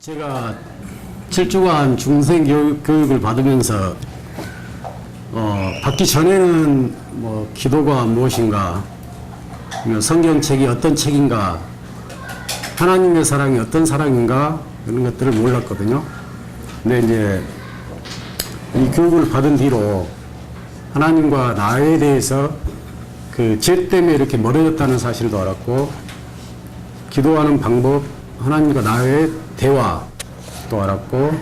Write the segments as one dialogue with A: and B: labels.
A: 제가 7주간 중생 교육, 교육을 받으면서 어, 받기 전에는 뭐 기도가 무엇인가, 뭐 성경책이 어떤 책인가, 하나님의 사랑이 어떤 사랑인가 이런 것들을 몰랐거든요. 근데 이제 이 교육을 받은 뒤로 하나님과 나에 대해서 그 죄 때문에 이렇게 멀어졌다는 사실도 알았고 기도하는 방법, 하나님과 나의 대화도 알았고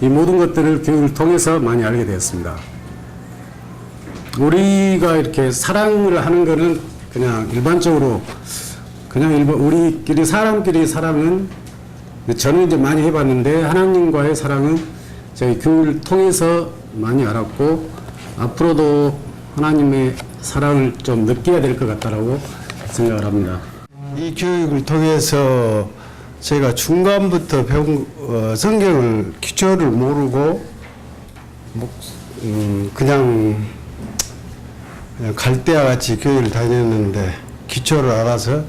A: 이 모든 것들을 교육을 통해서 많이 알게 되었습니다. 우리가 이렇게 사랑을 하는 거는 그냥 일반적으로 그냥 일반 우리끼리 사람끼리 사랑은 저는 이제 많이 해봤는데 하나님과의 사랑은 저희 교육을 통해서 많이 알았고 앞으로도 하나님의 사랑을 좀 느껴야 될 것 같다라고 생각을 합니다.
B: 이 교육을 통해서 제가 중간부터 배운 어, 성경을 기초를 모르고 목- 음, 그냥 그냥 갈대와 같이 교회를 다녔는데 기초를 알아서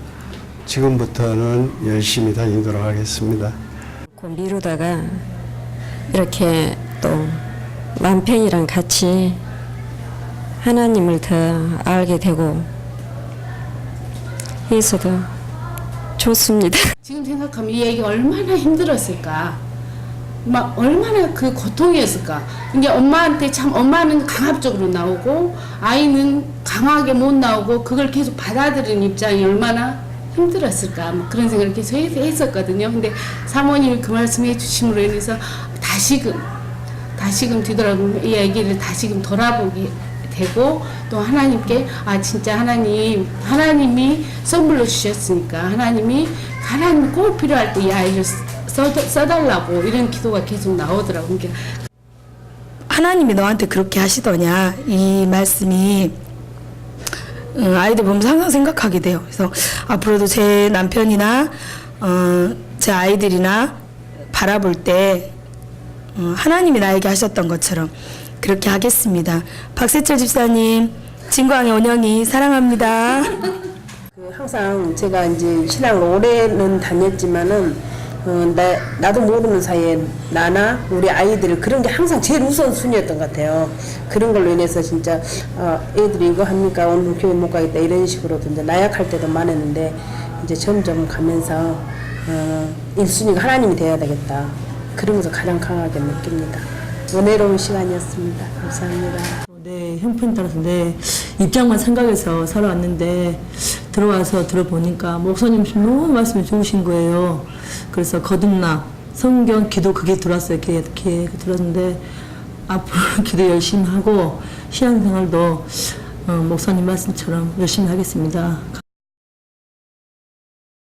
B: 지금부터는 열심히 다니도록 하겠습니다.
C: 그 미루다가 이렇게 또 남편이랑 같이 하나님을 더 알게 되고 해서도 좋습니다.
D: 지금 생각하면 이 애기 얼마나 힘들었을까. 막 얼마나 그 고통이었을까. 이게 엄마한테 참 엄마는 강압적으로 나오고 아이는 강하게 못 나오고 그걸 계속 받아들이는 입장이 얼마나 힘들었을까. 뭐 그런 생각을 계속 했- 했었거든요. 근데 사모님이 그 말씀 해 주심으로 인해서 다시금 다시금 뒤돌아보면 이 아기를 다시금 돌아보게 되고 또 하나님께 아 진짜 하나님 하나님이 선물로 주셨으니까 하나님이 하나님 꼭 필요할 때 이 아이를 써, 써달라고 이런 기도가 계속 나오더라고요. 그러니까
E: 하나님이 너한테 그렇게 하시더냐 이 말씀이 어, 아이들 보면서 항상 생각하게 돼요. 그래서 앞으로도 제 남편이나 어, 제 아이들이나 바라볼 때 어, 하나님이 나에게 하셨던 것처럼 그렇게 하겠습니다. 박세철 집사님, 진광의 원영이 사랑합니다.
F: 그 항상 제가 이제 신앙을 오래는 다녔지만은 어, 나, 나도 모르는 사이에 나나 우리 아이들 그런 게 항상 제일 우선순위였던 것 같아요. 그런 걸로 인해서 진짜 어, 애들이 이거 합니까 오늘 교회 못 가겠다 이런 식으로도 이제 나약할 때도 많았는데 이제 점점 가면서 어, 1순위가 하나님이 돼야 되겠다. 그러면서 가장 강하게 느낍니다. 은혜로운 시간이었습니다. 감사합니다.
G: 내 형편 따라서 내 입장만 생각해서 살아왔는데 들어와서 들어보니까 목사님 너무 말씀이 좋으신 거예요. 그래서 거듭나 성경 기도 그게 들어왔어요. 귀에, 귀에 들었는데 앞으로 기도 열심히 하고 신앙생활도 어, 목사님 말씀처럼 열심히 하겠습니다.